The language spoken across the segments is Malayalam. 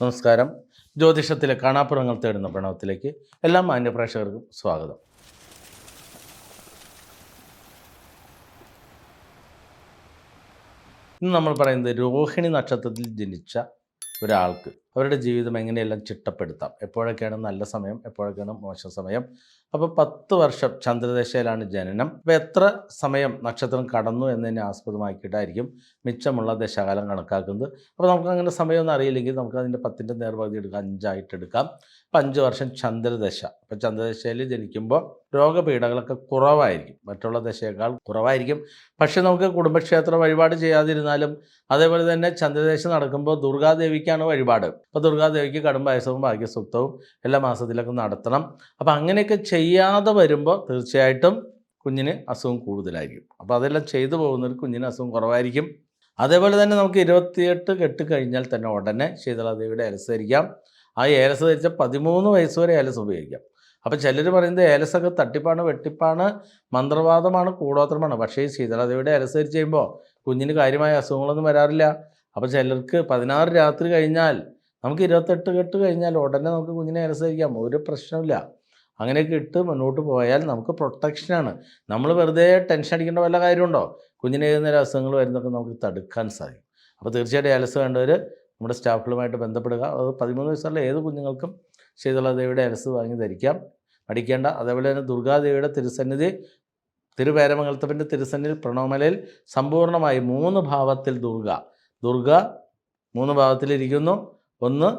നമസ്കാരം. ജ്യോതിഷത്തിലെ കാണാപ്പുറങ്ങൾ തേടുന്ന പ്രണവത്തിലേക്ക് എല്ലാ മാന്യപ്രേക്ഷകർക്കും സ്വാഗതം. ഇന്ന് നമ്മൾ പറയുന്നത് രോഹിണി നക്ഷത്രത്തിൽ ജനിച്ച ഒരാൾക്ക് അവരുടെ ജീവിതം എങ്ങനെയെല്ലാം ചിട്ടപ്പെടുത്താം? എപ്പോഴൊക്കെയാണ് നല്ല സമയം എപ്പോഴൊക്കെയാണ് മോശം സമയം? അപ്പോൾ പത്ത് വർഷം ചന്ദ്രദശയിലാണ് ജനനം. അപ്പോൾ എത്ര സമയം നക്ഷത്രം കടന്നു എന്നതിനെ ആസ്പദമാക്കിയിട്ടായിരിക്കും മിച്ചമുള്ള ദശകാലം കണക്കാക്കുന്നത്. അപ്പോൾ നമുക്ക് അങ്ങനെ സമയമൊന്നും അറിയില്ലെങ്കിൽ നമുക്ക് അതിന്റെ പത്തിന്റെ നേർപകുതി എടുക്കാം അഞ്ചായിട്ട് എടുക്കാം. അപ്പം അഞ്ച് വർഷം ചന്ദ്രദശ. അപ്പോൾ ചന്ദ്രദശയിൽ ജനിക്കുമ്പോൾ രോഗപീഠകളൊക്കെ കുറവായിരിക്കും. മറ്റുള്ള ദശയേക്കാൾ കുറവായിരിക്കും. പക്ഷേ നമുക്ക് കുടുംബക്ഷേത്ര വഴിപാട് ചെയ്യാതിരുന്നാലും അതേപോലെ തന്നെ ചന്ദ്രദേശം നടക്കുമ്പോൾ ദുർഗാദേവിക്കാണ് വഴിപാട്. അപ്പോൾ ദുർഗാദേവിക്ക് കടും പായസവും ഭാഗ്യസൂക്തവും എല്ലാ മാസത്തിലൊക്കെ നടത്തണം. അപ്പോൾ അങ്ങനെയൊക്കെ ചെയ്യാതെ വരുമ്പോൾ തീർച്ചയായിട്ടും കുഞ്ഞിന് അസുഖം കൂടുതലായിരിക്കും. അപ്പോൾ അതെല്ലാം ചെയ്തു പോകുന്നവർ കുഞ്ഞിന് അസുഖം കുറവായിരിക്കും. അതേപോലെ തന്നെ നമുക്ക് ഇരുപത്തിയെട്ട് കെട്ട് കഴിഞ്ഞാൽ തന്നെ ഉടനെ ശീതളാദേവിയുടെ ഏലസ് ധരിക്കാം. ആ ഏലസ് ധരിച്ച പതിമൂന്ന് വയസ്സ് വരെ ഏലസ് ഉപയോഗിക്കാം. അപ്പോൾ ചിലർ പറയുന്നത് ഏലസൊക്കെ തട്ടിപ്പാണ് വെട്ടിപ്പാണ് മന്ത്രവാദമാണ് കൂടോത്രമാണ്. പക്ഷേ ഈ ശീതളാദേവിയുടെ ഏലസ് ധരിച്ച് കഴിയുമ്പോൾ കുഞ്ഞിന് കാര്യമായ അസുഖങ്ങളൊന്നും വരാറില്ല. അപ്പോൾ ചിലർക്ക് പതിനാറ് രാത്രി കഴിഞ്ഞാൽ നമുക്ക് ഇരുപത്തെട്ട് കെട്ട് കഴിഞ്ഞാൽ ഉടനെ നമുക്ക് കുഞ്ഞിനെ അനുസരിക്കാം ഒരു പ്രശ്നമില്ല അങ്ങനെയൊക്കെ ഇട്ട് മുന്നോട്ട് പോയാൽ നമുക്ക് പ്രൊട്ടക്ഷനാണ് നമ്മൾ വെറുതെ ടെൻഷൻ അടിക്കേണ്ട വല്ല കാര്യമുണ്ടോ? കുഞ്ഞിനെ ഏതെങ്കിലും അസുഖങ്ങൾ വരുന്നതൊക്കെ നമുക്ക് തടുക്കാൻ സാധിക്കും. അപ്പോൾ തീർച്ചയായിട്ടും അലസ് വേണ്ടവർ നമ്മുടെ സ്റ്റാഫുകളുമായിട്ട് ബന്ധപ്പെടുക. അത് പതിമൂന്ന് വയസ്സുള്ള ഏത് കുഞ്ഞുങ്ങൾക്കും ശീതളാദേവിയുടെ അലസ് വാങ്ങി ധരിക്കാം. പഠിക്കേണ്ട അതേപോലെ തന്നെ ദുർഗാദേവിയുടെ തിരുസന്നിധി തിരുവേരമംഗലത്തപ്പന്റെ തിരുസന്നിധി പ്രണവമലയിൽ സമ്പൂർണമായി മൂന്ന് ഭാവത്തിൽ ദുർഗ. ദുർഗ മൂന്ന് ഭാവത്തിലിരിക്കുന്നു. ഒന്ന്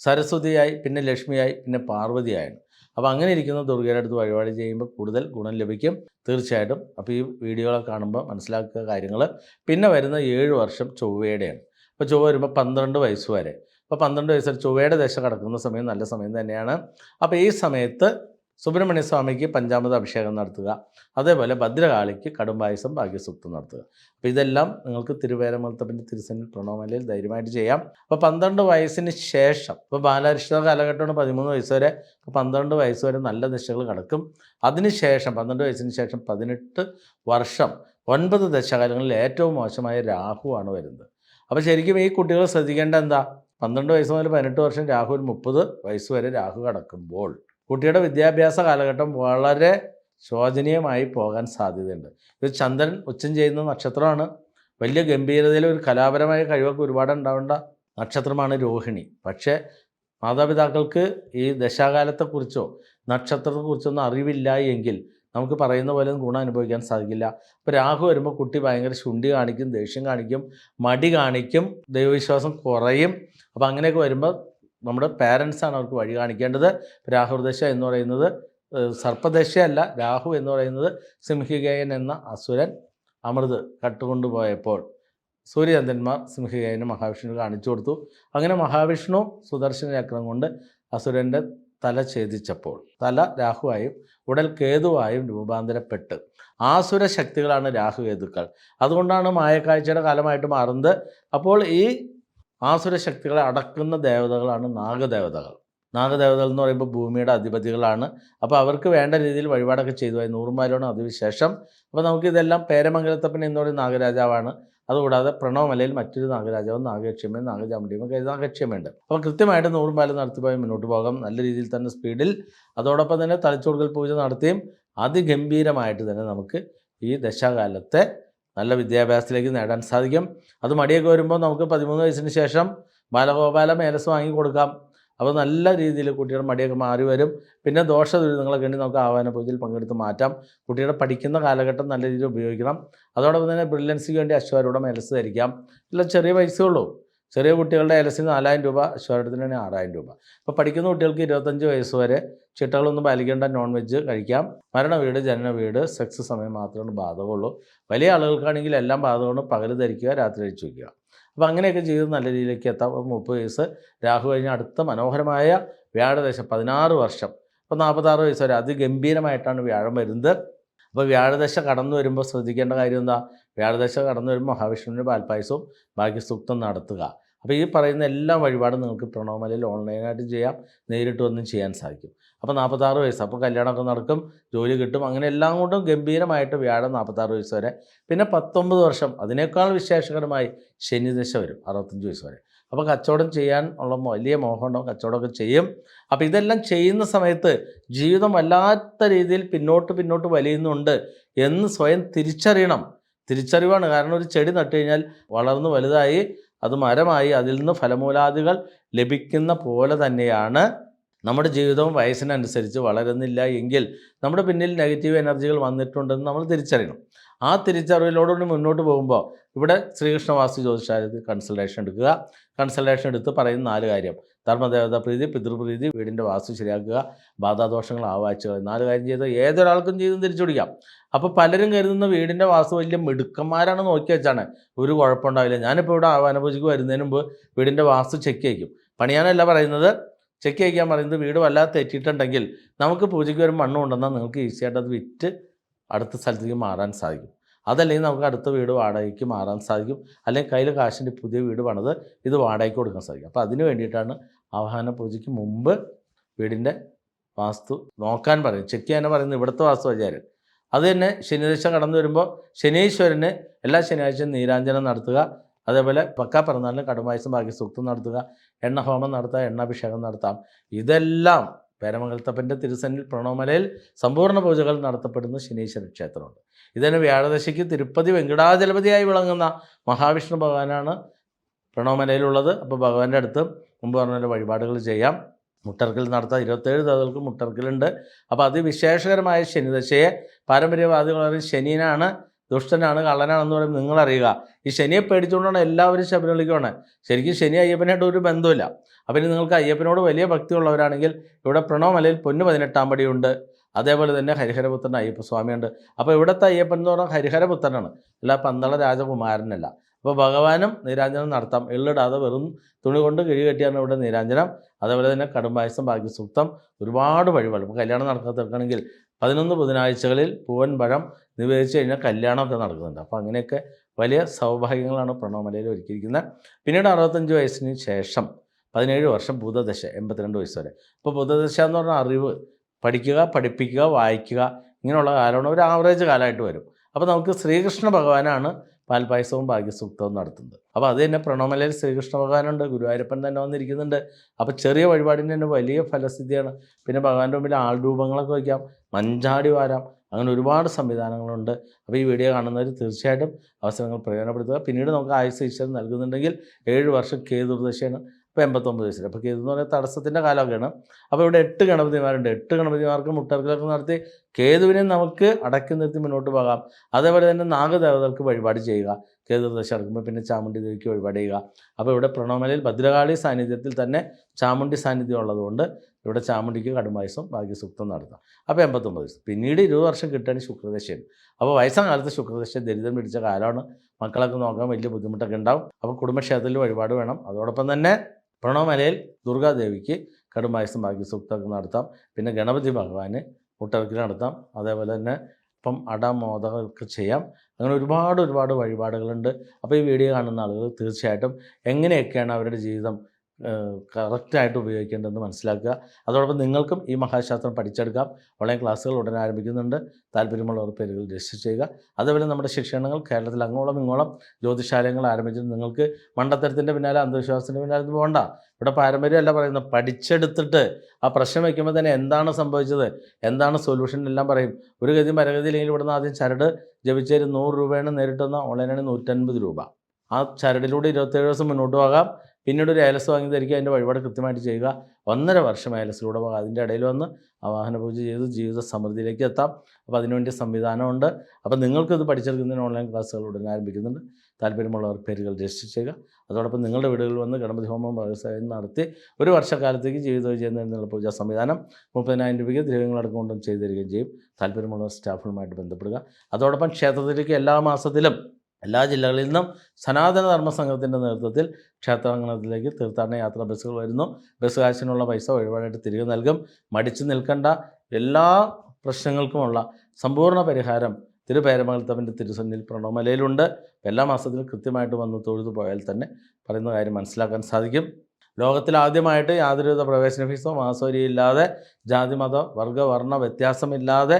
സരസ്വതിയായി പിന്നെ ലക്ഷ്മിയായി പിന്നെ പാർവതിയായാണ് അപ്പോൾ അങ്ങനെ ഇരിക്കുന്ന. ദുർഗയുടെ അടുത്ത് വഴിപാട് ചെയ്യുമ്പോൾ കൂടുതൽ ഗുണം ലഭിക്കും. തീർച്ചയായിട്ടും. അപ്പോൾ ഈ വീഡിയോകളൊക്കെ കാണുമ്പോൾ മനസ്സിലാക്കുക കാര്യങ്ങൾ പിന്നെ വരുന്ന ഏഴ് വർഷം ചൊവ്വയുടെയാണ്. അപ്പോൾ ചൊവ്വ വരുമ്പോൾ പന്ത്രണ്ട് വയസ്സ് വരെ. അപ്പോൾ പന്ത്രണ്ട് വയസ്സിൽ ചൊവ്വയുടെ ദശ കടക്കുന്ന സമയം നല്ല സമയം തന്നെയാണ്. അപ്പോൾ ഈ സമയത്ത് സുബ്രഹ്മണ്യ പഞ്ചാമത് അഭിഷേകം നടത്തുക. അതേപോലെ ഭദ്രകാളിക്ക് കടുംബായസം ഭാഗ്യസൂക്തം നടത്തുക. അപ്പോൾ ഇതെല്ലാം നിങ്ങൾക്ക് തിരുവേരമലത്തപ്പന്റെ തിരുസന്നിൽ പ്രണവമലയിൽ ധൈര്യമായിട്ട് ചെയ്യാം. അപ്പോൾ പന്ത്രണ്ട് വയസ്സിന് ശേഷം ഇപ്പോൾ ബാലാരിഷ്ട കാലഘട്ടമാണ് പതിമൂന്ന് വയസ്സ് വരെ പന്ത്രണ്ട് വയസ്സ് വരെ നല്ല ദിശകൾ കടക്കും. അതിനുശേഷം പന്ത്രണ്ട് വയസ്സിന് ശേഷം പതിനെട്ട് വർഷം ഒൻപത് ദശകാലങ്ങളിൽ ഏറ്റവും മോശമായ രാഹുവാണ് വരുന്നത്. അപ്പോൾ ശരിക്കും ഈ കുട്ടികൾ ശ്രദ്ധിക്കേണ്ട എന്താ? പന്ത്രണ്ട് വയസ്സ് മുതൽ പതിനെട്ട് വർഷം രാഹു ഒരു മുപ്പത് വയസ്സ് വരെ രാഹു കടക്കുമ്പോൾ കുട്ടിയുടെ വിദ്യാഭ്യാസ കാലഘട്ടം വളരെ ശോചനീയമായി പോകാൻ സാധ്യതയുണ്ട്. ഇത് ചന്ദ്രൻ ഉച്ചം ചെയ്യുന്ന നക്ഷത്രമാണ്. വലിയ ഗംഭീരതയിൽ ഒരു കലാപരമായ കഴിവൊക്കെ ഒരുപാട് ഉണ്ടാവേണ്ട നക്ഷത്രമാണ് രോഹിണി. പക്ഷേ മാതാപിതാക്കൾക്ക് ഈ ദശാകാലത്തെക്കുറിച്ചോ നക്ഷത്രത്തെക്കുറിച്ചൊന്നും അറിവില്ല എങ്കിൽ നമുക്ക് പറയുന്ന പോലെ ഗുണം അനുഭവിക്കാൻ സാധിക്കില്ല. ഇപ്പോൾ രാഹു വരുമ്പോൾ കുട്ടി ഭയങ്കര ശുണ്ടി കാണിക്കും ദേഷ്യം കാണിക്കും മടി കാണിക്കും ദൈവവിശ്വാസം കുറയും. അപ്പോൾ അങ്ങനെയൊക്കെ വരുമ്പോൾ നമ്മുടെ പാരൻസാണ് അവർക്ക് വഴി കാണിക്കേണ്ടത്. രാഹുർദശ എന്ന് പറയുന്നത് സർപ്പദശയല്ല രാഹു എന്ന് പറയുന്നത് സിംഹികയൻ എന്ന അസുരൻ അമൃത് കട്ടുകൊണ്ടുപോയപ്പോൾ. സൂര്യചന്ദ്രന്മാർ സിംഹികയന് മഹാവിഷ്ണു കാണിച്ചു കൊടുത്തു. അങ്ങനെ മഹാവിഷ്ണു സുദർശന ചക്രം കൊണ്ട് അസുരന്റെ തല ഛേദിച്ചപ്പോൾ തല രാഹുവായും ഉടൽ കേതുവായും രൂപാന്തരപ്പെട്ട്. ആസുര ശക്തികളാണ് രാഹുകേതുക്കൾ. അതുകൊണ്ടാണ് മായക്കാഴ്ചയുടെ കാലമായിട്ട് മാറുന്നത്. അപ്പോൾ ഈ ആസുര ശക്തികളെ അടക്കുന്ന ദേവതകളാണ് നാഗദേവതകൾ. നാഗദേവതകൾ എന്ന് പറയുമ്പോൾ ഭൂമിയുടെ അധിപതികളാണ്. അപ്പോൾ അവർക്ക് വേണ്ട രീതിയിൽ വഴിപാടൊക്കെ ചെയ്തു. പോയി നൂറുമാരോണം അതിനുശേഷം അപ്പോൾ നമുക്കിതെല്ലാം പേരമംഗലത്തപ്പൻ എന്ന് പറയുന്ന നാഗരാജാവാണ്. അതുകൂടാതെ പ്രണവമലയിൽ മറ്റൊരു നാഗരാജാവും നാഗക്ഷമയും നാഗചാമുണ്ടിയും ഒക്കെ നാഗക്ഷമയുണ്ട് അപ്പോൾ കൃത്യമായിട്ട് നൂറുമാല നടത്തിപ്പോയി മുന്നോട്ട് പോകാം. നല്ല രീതിയിൽ തന്നെ സ്പീഡിൽ. അതോടൊപ്പം തന്നെ തലച്ചോടുകൾ പൂജ നടത്തിയും അതിഗംഭീരമായിട്ട് തന്നെ നമുക്ക് ഈ ദശാകാലത്തെ നല്ല വിദ്യാഭ്യാസത്തിലേക്ക് നേടാൻ സാധിക്കും. അത് മടിയൊക്കെ വരുമ്പോൾ നമുക്ക് പതിമൂന്ന് വയസ്സിന് ശേഷം ബാലഗോപാല മേലസ് വാങ്ങി കൊടുക്കാം. അപ്പോൾ നല്ല രീതിയിൽ കുട്ടിയുടെ മടിയൊക്കെ മാറി വരും. പിന്നെ ദോഷ ദുരിതങ്ങളൊക്കെ ഉണ്ടെങ്കിൽ നമുക്ക് ആഹ്വാന പൂജയിൽ പങ്കെടുത്ത് മാറ്റാം. കുട്ടിയുടെ പഠിക്കുന്ന കാലഘട്ടം നല്ല രീതിയിൽ ഉപയോഗിക്കണം. അതോടൊപ്പം തന്നെ ബ്രില്യൻസിക്ക് വേണ്ടി അശ്വാരൂടെ മേലസ് ധരിക്കാം. ഇല്ല ചെറിയ പൈസയേ ഉള്ളൂ. ചെറിയ കുട്ടികളുടെ എൽ സി നാലായിരം രൂപ അശ്വാരത്തിനാണ് ആറായിരം രൂപ. അപ്പോൾ പഠിക്കുന്ന കുട്ടികൾക്ക് ഇരുപത്തഞ്ച് വയസ്സ് വരെ ചിട്ടകളൊന്നും പാലിക്കേണ്ട നോൺ വെജ് കഴിക്കാം. മരണ വീട് ജനന വീട് സെക്സ് സമയം മാത്രമേ ബാധകമുള്ളൂ. വലിയ ആളുകൾക്കാണെങ്കിൽ എല്ലാം ബാധകമാണ്. പകൽ ധരിക്കുക രാത്രി അഴിച്ചു വയ്ക്കുക. അപ്പോൾ അങ്ങനെയൊക്കെ ചെയ്ത് നല്ല രീതിയിലേക്ക് എത്താം. അപ്പോൾ മുപ്പത് വയസ്സ് രാഹു കഴിഞ്ഞ അടുത്ത മനോഹരമായ വ്യാഴദേശം പതിനാറ് വർഷം. അപ്പോൾ നാൽപ്പത്താറ് വയസ്സ് വരെ അതിഗംഭീരമായിട്ടാണ് വ്യാഴം വരുന്നത്. അപ്പോൾ വ്യാഴദശ കടന്നു വരുമ്പോൾ ശ്രദ്ധിക്കേണ്ട കാര്യം എന്താ? വ്യാഴദശ കടന്നു വരുമ്പോൾ മഹാവിഷ്ണുവിന്റെ പാൽപ്പായസവും ബാക്കി സൂക്തം നടത്തുക. അപ്പോൾ ഈ പറയുന്ന എല്ലാ വഴിപാടും നിങ്ങൾക്ക് പ്രണവമലയിൽ ഓൺലൈനായിട്ട് ചെയ്യാം. നേരിട്ട് ഒന്നും ചെയ്യാൻ സാധിക്കും. അപ്പോൾ നാൽപ്പത്താറ് വയസ്സ്. അപ്പോൾ കല്യാണമൊക്കെ നടക്കും ജോലി കിട്ടും. അങ്ങനെ എല്ലാം കൊണ്ടും ഗംഭീരമായിട്ട് വ്യാഴം നാൽപ്പത്താറ് വയസ്സ് വരെ. പിന്നെ പത്തൊമ്പത് വർഷം. അതിനേക്കാൾ വിശേഷകരമായി ശനിദശ വരും അറുപത്തഞ്ച് വയസ്സ് വരെ. അപ്പോൾ കച്ചവടം ചെയ്യാൻ ഉള്ള വലിയ മോഹം ഉണ്ടാവും കച്ചവടമൊക്കെ ചെയ്യും. അപ്പോൾ ഇതെല്ലാം ചെയ്യുന്ന സമയത്ത് ജീവിതം വല്ലാത്ത രീതിയിൽ പിന്നോട്ട് പിന്നോട്ട് വലിയുന്നുണ്ട് എന്ന് സ്വയം തിരിച്ചറിയണം. തിരിച്ചറിവാണ്. കാരണം ഒരു ചെടി നട്ടു കഴിഞ്ഞാൽ വളർന്ന് വലുതായി അത് മരമായി അതിൽ നിന്ന് ഫലമൂലാദികൾ ലഭിക്കുന്ന പോലെ തന്നെയാണ് നമ്മുടെ ജീവിതവും വയസ്സിനനുസരിച്ച് വളരുന്നില്ല എങ്കിൽ നമ്മുടെ പിന്നിൽ നെഗറ്റീവ് എനർജികൾ വന്നിട്ടുണ്ടെന്ന് നമ്മൾ തിരിച്ചറിയണം. ആ തിരിച്ചറിവിലോടുകൂടി മുന്നോട്ട് പോകുമ്പോൾ ഇവിടെ ശ്രീകൃഷ്ണ വാസ്തു ജ്യോതിഷാലയത്തിൽ കൺസൾട്ടേഷൻ എടുക്കുക. കൺസൾട്ടേഷൻ എടുത്ത് പറയുന്ന നാല് കാര്യം. ധർമ്മദേവത പ്രീതി പിതൃപ്രീതി വീടിന്റെ വാസ്തു ശരിയാക്കുക ബാധാദോഷങ്ങൾ ആവാച്ചുകൾ നാല് കാര്യം ചെയ്ത് ഏതൊരാൾക്കും ചെയ്തും തിരിച്ചു പിടിക്കാം. അപ്പോൾ പലരും കരുതുന്ന വീടിന്റെ വാസ്തു വലിയ മിടുക്കന്മാരാണ് നോക്കി വെച്ചാണ്. ഒരു കുഴപ്പമുണ്ടാവില്ല. ഞാനിപ്പോൾ ഇവിടെ ആവാനപൂജയ്ക്ക് വരുന്നതിന് മുമ്പ് വീടിന്റെ വാസ്തു ചെക്ക് ചെയ്യും പണിയാനല്ല പറയുന്നത്. ചെക്ക് ചെയ്യാൻ പറയുന്നത് വീട് വല്ലാതെ തെറ്റിയിട്ടുണ്ടെങ്കിൽ നമുക്ക് പൂജയ്ക്ക് ഒരു മണ്ണ് കൊണ്ടുവന്നാൽ നിങ്ങൾക്ക് ഈസിയായിട്ട് അത് വിറ്റ് അടുത്ത സ്ഥലത്തേക്ക് മാറാൻ സാധിക്കും. അതല്ലെങ്കിൽ നമുക്ക് അടുത്ത വീട് വാടകയ്ക്ക് മാറാൻ സാധിക്കും. അല്ലെങ്കിൽ കയ്യിൽ കാശിന്റെ പുതിയ വീട് പണിത് ഇത് വാടകയ്ക്ക് കൊടുക്കാൻ സാധിക്കും. അപ്പോൾ അതിന് വേണ്ടിയിട്ടാണ് ആവാഹന പൂജയ്ക്ക് മുമ്പ് വീടിന്റെ വാസ്തു നോക്കാൻ പറയും ചെക്ക് ചെയ്യാൻ പറയുന്നത് ഇവിടുത്തെ വാസ്തു ആചാര്യൻ അത് തന്നെ ശനിദശ കടന്നു വരുമ്പോൾ ശനീശ്വരന് എല്ലാ ശനിയാഴ്ചയും നീരാഞ്ജനം നടത്തുക. അതേപോലെ പക്ക പിറന്നാളിന് കടുമായസം സൂക്തം നടത്തുക. എണ്ണ ഹോമം നടത്താം എണ്ണാഭിഷേകം നടത്താം. ഇതെല്ലാം പേരമംഗലത്തപ്പന്റെ തിരുസന്നിൽ പ്രണവമലയിൽ സമ്പൂർണ പൂജകൾ നടത്തപ്പെടുന്ന ശനീശ്വര ക്ഷേത്രമുണ്ട്. ഇതിന് വ്യാഴദശയ്ക്ക് തിരുപ്പതി വെങ്കടാചലപതിയായി വിളങ്ങുന്ന മഹാവിഷ്ണു ഭഗവാനാണ് പ്രണവമലയിലുള്ളത്. അപ്പോൾ ഭഗവാന്റെ അടുത്ത് മുമ്പ് പറഞ്ഞ വഴിപാടുകൾ ചെയ്യാം. മുട്ടർക്കിൽ നടത്താം. ഇരുപത്തേഴ് തകൾക്ക് മുട്ടർക്കിലുണ്ട് അപ്പോൾ അതിവിശേഷകരമായ ശനിദശയെ പാരമ്പര്യവാദികൾ ശനീനാണ്. ദുഷ്ടനാണ് കള്ളനാണെന്ന് പറയുമ്പോൾ നിങ്ങളറിയുക. ഈ ശനിയെ പേടിച്ചുകൊണ്ടാണ് എല്ലാവരും ശബരിമലയ്ക്ക് പോണത് ശരിക്കും ശനി അയ്യപ്പനായിട്ട് ഒരു ബന്ധമില്ല അപ്പം ഇനി നിങ്ങൾക്ക് അയ്യപ്പനോട് വലിയ ഭക്തിയുള്ളവരാണെങ്കിൽ ഇവിടെ പ്രണവമലയിൽ പൊന്നു പതിനെട്ടാം പടിയുണ്ട്. അതേപോലെ തന്നെ ഹരിഹരപുത്രൻ അയ്യപ്പസ്വാമിയുണ്ട് അപ്പോൾ ഇവിടുത്തെ അയ്യപ്പൻ എന്ന് പറഞ്ഞാൽ ഹരിഹരപുത്രനാണ്. അല്ല പന്തള രാജകുമാരനല്ല. അപ്പോൾ ഭഗവാനും നീരാഞ്ജനം നടത്താം. എള്ളിടാതെ വെറും തുണി കൊണ്ട് കിഴി കെട്ടിയാണ് ഇവിടെ നീരാഞ്ജനം. അതേപോലെ തന്നെ കടുംപായസം ഭാഗ്യസൂക്തം ഒരുപാട് വഴിപാട്. കല്യാണം നടക്കാത്തിരിക്കണമെങ്കിൽ പതിനൊന്ന് ബുധനാഴ്ചകളിൽ പൂവൻ പഴം നിവേദിച്ച് കഴിഞ്ഞാൽ കല്യാണമൊക്കെ നടക്കുന്നുണ്ട്. അപ്പോൾ അങ്ങനെയൊക്കെ വലിയ സൗഭാഗ്യങ്ങളാണ് പ്രണവമലയിൽ ഒരുക്കിയിരിക്കുന്നത്. പിന്നീട് അറുപത്തഞ്ച് വയസ്സിന് ശേഷം പതിനേഴ് വർഷം ബുധദശ എൺപത്തിരണ്ട് വയസ്സ് വരെ. ഇപ്പോൾ ബുധദശ എന്ന് പറഞ്ഞാൽ അറിവ്. പഠിക്കുക പഠിപ്പിക്കുക വായിക്കുക ഇങ്ങനെയുള്ള കാലമാണ്. ഒരു ആവറേജ് കാലമായിട്ട് വരും. അപ്പോൾ നമുക്ക് ശ്രീകൃഷ്ണ ഭഗവാനാണ് പാൽപായസവും ഭാഗ്യസൂക്തവും നടത്തുന്നത്. അപ്പോൾ അത് തന്നെ പ്രണവമലയിൽ ശ്രീകൃഷ്ണ ഭഗവാനുണ്ട് ഗുരുവായൂരപ്പൻ തന്നെ വന്നിരിക്കുന്നുണ്ട്. അപ്പോൾ ചെറിയ വഴിപാടിന് തന്നെ വലിയ ഫലസ്ഥിതിയാണ്. പിന്നെ ഭഗവാന്റെ മുമ്പിൽ ആൾ രൂപങ്ങളൊക്കെ വയ്ക്കാം മഞ്ചാടി വാരാം അങ്ങനെ ഒരുപാട് സംവിധാനങ്ങളുണ്ട്. അപ്പോൾ ഈ വീഡിയോ കാണുന്നവർ തീർച്ചയായിട്ടും അവസരങ്ങൾ പ്രയോജനപ്പെടുത്തുക. പിന്നീട് നമുക്ക് ആയുസ് ഈശ്വരൻ നൽകുന്നുണ്ടെങ്കിൽ ഏഴ് വർഷം കേതുർദശയാണ് ഇപ്പോൾ എൺപത്തൊമ്പത് വയസ്സിൽ അപ്പോൾ കേസ് എന്ന് പറയുന്നത് തടസ്സത്തിന്റെ കാലമൊക്കെയാണ്. അപ്പോൾ ഇവിടെ എട്ട് ഗണപതിമാരുണ്ട്. എട്ട് ഗണപതിമാർക്ക് മുട്ടർക്കലൊക്കെ നടത്തി കേതുവിനെ നമുക്ക് അടക്കി നിർത്തി മുന്നോട്ട് പോകാം. അതേപോലെ തന്നെ നാഗദേവതകൾക്ക് വഴിപാട് ചെയ്യുക. കേതുദശ ഇറക്കുമ്പോൾ പിന്നെ ചാമുണ്ടി ദേവിക്ക് വഴിപാട് ചെയ്യുക. അപ്പോൾ ഇവിടെ പ്രണവമലയിൽ ഭദ്രകാളി സാന്നിധ്യത്തിൽ തന്നെ ചാമുണ്ടി സാന്നിധ്യം ഉള്ളതുകൊണ്ട് ഇവിടെ ചാമുണ്ടിക്ക് കടുംപായസം ഭാഗ്യസൂക്തം നടത്താം. അപ്പോൾ എൺപത്തൊമ്പത് വയസ്സ്. പിന്നീട് ഇരുപത് വർഷം കിട്ടുകയാണ് ശുക്രദശയാണ് അപ്പോൾ വയസ്സാം കാലത്ത് ശുക്രദശ ദരിദ്രം പിടിച്ച കാലമാണ്. മക്കളൊക്കെ നോക്കാൻ വലിയ ബുദ്ധിമുട്ടൊക്കെ ഉണ്ടാവും. അപ്പോൾ കുടുംബക്ഷേത്രത്തിൽ വഴിപാട് വേണം. അതോടൊപ്പം തന്നെ പ്രണവമലയിൽ ദുർഗാദേവിക്ക് കടുംപായസം ഭാഗ്യസൂക്തമൊക്കെ നടത്താം. പിന്നെ ഗണപതി ഭഗവാന് മുട്ടർക്കിൽ നടത്താം. അതേപോലെ തന്നെ ഇപ്പം അട മോദകമൊക്കെ ചെയ്യാം. അങ്ങനെ ഒരുപാട് ഒരുപാട് വഴിപാടുകളുണ്ട്. അപ്പോൾ ഈ വീഡിയോ കാണുന്ന ആളുകൾ തീർച്ചയായിട്ടും എങ്ങനെയൊക്കെയാണ് അവരുടെ ജീവിതം കറക്റ്റായിട്ട് ഉപയോഗിക്കേണ്ടതെന്ന് മനസ്സിലാക്കുക. അതോടൊപ്പം നിങ്ങൾക്കും ഈ മഹാശാസ്ത്രം പഠിച്ചെടുക്കാം. ഓൺലൈൻ ക്ലാസ്സുകൾ ഉടൻ ആരംഭിക്കുന്നുണ്ട്. താല്പര്യമുള്ളവർ പേരുകൾ രജിസ്റ്റർ ചെയ്യുക. അതേപോലെ നമ്മുടെ ശിക്ഷണങ്ങൾ കേരളത്തിൽ അങ്ങോളം ഇങ്ങോളം ജ്യോതിശാലയങ്ങൾ ആരംഭിച്ചിട്ട് നിങ്ങൾക്ക് മണ്ടത്തരത്തിന്റെ പിന്നാലെ അന്ധവിശ്വാസത്തിന്റെ പിന്നാലെ പോകണ്ട. ഇവിടെ പാരമ്പര്യമല്ല പറയുന്നത്. പഠിച്ചെടുത്തിട്ട് ആ പ്രശ്നം വയ്ക്കുമ്പോൾ തന്നെ എന്താണ് സംഭവിച്ചത്? എന്താണ് സൊല്യൂഷൻ എല്ലാം പറയും. ഒരു ഗതി മരഗതിയില്ലെങ്കിൽ ഇവിടുന്ന് ആദ്യം ചരട് ജപിച്ചേര് നൂറ് രൂപയാണ് നേരിട്ടുന്ന ഓൺലൈനാണ് നൂറ്റൻപത് രൂപ. ആ ചരടിലൂടെ ഇരുപത്തേഴ് ദിവസം മുന്നോട്ട് പോകാം. പിന്നീട് ഒരു ഏലസ് വാങ്ങി ധരിക്കുക അതിന്റെ വഴിപാട് കൃത്യമായിട്ട് ചെയ്യുക. ഒന്നര വർഷം ഏലസിലൂടെ പോകാം. അതിന്റെ ഇടയിൽ വന്ന് ആവാഹന പൂജ ചെയ്ത് ജീവിത സമൃദ്ധിയിലേക്ക് എത്താം. അപ്പോൾ അതിനുവേണ്ടി സംവിധാനമുണ്ട്. അപ്പോൾ നിങ്ങൾക്കിത് പഠിച്ചെടുക്കുന്നതിന് ഓൺലൈൻ ക്ലാസ്സുകൾ ഉടനെ ആരംഭിക്കുന്നുണ്ട്. താല്പര്യമുള്ളവർ പേരുകൾ രജിസ്റ്റർ ചെയ്യുക. അതോടൊപ്പം നിങ്ങളുടെ വീടുകളിൽ വന്ന് ഗണപതി ഹോമം വ്യവസായം നടത്തി ഒരു വർഷക്കാലത്തേക്ക് ജീവിത വിജയം നേടുന്നുള്ള പൂജാ സംവിധാനം മുപ്പതിനായിരം രൂപയ്ക്ക് ദ്രവ്യങ്ങളടക്കം കൊണ്ടും ചെയ്തു തരികയും ചെയ്യും. താല്പര്യമുള്ളവർ സ്റ്റാഫുകളുമായിട്ട് ബന്ധപ്പെടുക. അതോടൊപ്പം ക്ഷേത്രത്തിലേക്ക് എല്ലാ മാസത്തിലും എല്ലാ ജില്ലകളിൽ നിന്നും സനാതന ധർമ്മ നേതൃത്വത്തിൽ ക്ഷേത്രാങ്കണത്തിലേക്ക് തീർത്ഥാടന യാത്രാ ബസ്സുകൾ വരുന്നു. ബസ് കാശിനുള്ള പൈസ വഴിപാടായിട്ട് തിരികെ നൽകും. മടിച്ചു നിൽക്കേണ്ട. എല്ലാ പ്രശ്നങ്ങൾക്കുമുള്ള സമ്പൂർണ പരിഹാരം തിരുപേരമംഗലത്തവന്റെ തിരുസന്നിൽ പ്രണവമലയിലുണ്ട്. എല്ലാ മാസത്തിലും കൃത്യമായിട്ട് വന്ന് തൊഴുതു പോയാൽ തന്നെ പറയുന്ന കാര്യം മനസ്സിലാക്കാൻ സാധിക്കും. ലോകത്തിൽ ആദ്യമായിട്ട് യാതൊരുവിധ പ്രവേശന ഫീസോ മാസോരിയില്ലാതെ ജാതി ജാതിമത വർഗ വർണ വ്യത്യാസമില്ലാതെ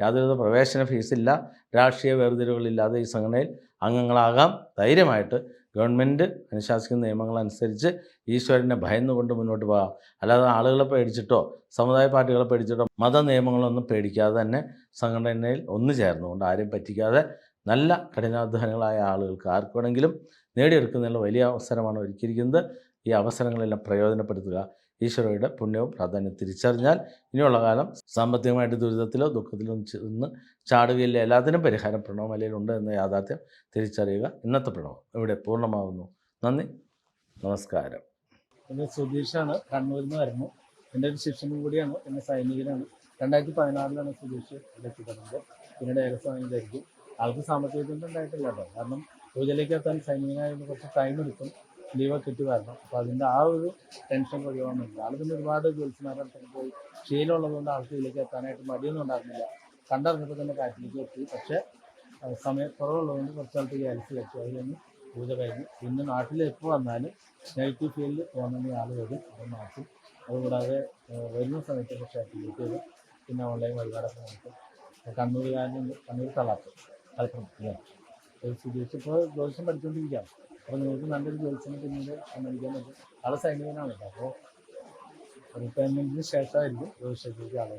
യാതൊരുവിധ പ്രവേശന ഫീസില്ല. രാഷ്ട്രീയ വേർതിരിവുകളില്ലാതെ ഈ സംഘടനയിൽ അംഗങ്ങളാകാം. ധൈര്യമായിട്ട് ഗവൺമെന്റ് അനുശാസിക്കുന്ന നിയമങ്ങൾ അനുസരിച്ച് ഈശ്വരനെ ഭയന്നുകൊണ്ട് മുന്നോട്ട് പോകാം. അല്ലാതെ ആളുകളെ പേടിച്ചിട്ടോ സമുദായ പാർട്ടികളെ പേടിച്ചിട്ടോ മത നിയമങ്ങളൊന്നും പേടിക്കാതെ തന്നെ സംഘടനയിൽ ഒന്നു ചേർന്നുകൊണ്ട് ആരെയും പറ്റിക്കാതെ നല്ല കഠിനാധ്വാനികളായ ആളുകൾക്ക് ആർക്കുവേണമെങ്കിലും നേടിയെടുക്കുന്നതിനുള്ള വലിയ അവസരമാണ് ഒരുക്കിയിരിക്കുന്നത്. ഈ അവസരങ്ങളെല്ലാം പ്രയോജനപ്പെടുത്തുക. ഈശ്വരയുടെ പുണ്യവും പ്രാധാന്യം തിരിച്ചറിഞ്ഞാൽ ഇനിയുള്ള കാലം സാമ്പത്തികമായിട്ട് ദുരിതത്തിലോ ദുഃഖത്തിലോ ചെന്ന് ചാടുകയില്ല. എല്ലാത്തിനും പരിഹാരം പ്രണവമലയിലുണ്ട് എന്ന യാഥാർത്ഥ്യം തിരിച്ചറിയുക ഇന്നത്തെ പ്രണവം ഇവിടെ പൂർണമാകുന്നു. നന്ദി. നമസ്കാരം. എന്റെ സുധീഷാണ്. കണ്ണൂരിൽ നിന്ന് വരുന്നു. എന്റെ ഒരു ശിഷ്യനും കൂടിയാണ്. എന്റെ സൈനികനാണ്. രണ്ടായിരത്തി പതിനാറിലാണ് സുധീഷ് എത്തിക്കുന്നത് പിന്നീട് ഏകസ്വാമിയിലായിരിക്കും ആൾക്ക് സാമ്പത്തികത്തിന്റെ ഉണ്ടായിട്ടില്ല കേട്ടോ. കാരണം പൂജയിലേക്ക് എത്താൻ സൈനികനായതുകൊണ്ട് കുറച്ച് ടൈം എടുക്കും. ലീവൊക്കെ കിട്ടി വരണം. അപ്പോൾ അതിന്റെ ആ ഒരു ടെൻഷൻ ഒഴിവാൻ വേണ്ടി ആൾ പിന്നെ ഒരുപാട് അടുത്തൊക്കെ പോയി ശീലമുള്ളതുകൊണ്ട് ആൾക്ക് ഇതിലേക്ക് എത്താനായിട്ട് മടിയൊന്നും ഉണ്ടായിരുന്നില്ല. കണ്ടറിഞ്ഞപ്പോൾ തന്നെ കാറ്റിലേക്ക് എത്തി. പക്ഷേ സമയം കുറവുള്ളതുകൊണ്ട് കുറച്ച് കാലത്ത് ക്യാൻസൽ വെച്ചു അതിലൊന്ന് പൂജ കഴിഞ്ഞു. പിന്നെ നാട്ടിൽ എപ്പോൾ വന്നാലും നെഗറ്റീവ് ഫീൽഡിൽ പോകുന്ന ആൾ വരും. അത് മാറ്റും അതുകൂടാതെ വരുന്ന സമയത്ത് പക്ഷേ ആക്ടിവിറ്റി വരും. പിന്നെ ഓൺലൈൻ വഴിപാടൊക്കെ നടത്തും കണ്ണൂരുകാരനുണ്ട് കണ്ണൂർ തളാപ്പ് അത് പ്രവർത്തിക്കാം ഇപ്പോൾ ജ്യോതിഷം പഠിച്ചുകൊണ്ടിരിക്കുകയാണ് അപ്പോൾ നിങ്ങൾക്ക് നല്ലൊരു ജോലിസിനെ പിന്നീട് സമ്മതിക്കാൻ പറ്റും. ആളെ സൈനികനാണ്. അപ്പോൾ റിട്ടയർമെന്റിന് ശേഷമായിരിക്കും ജ്യോതിഷത്തിലേക്ക് ആളെ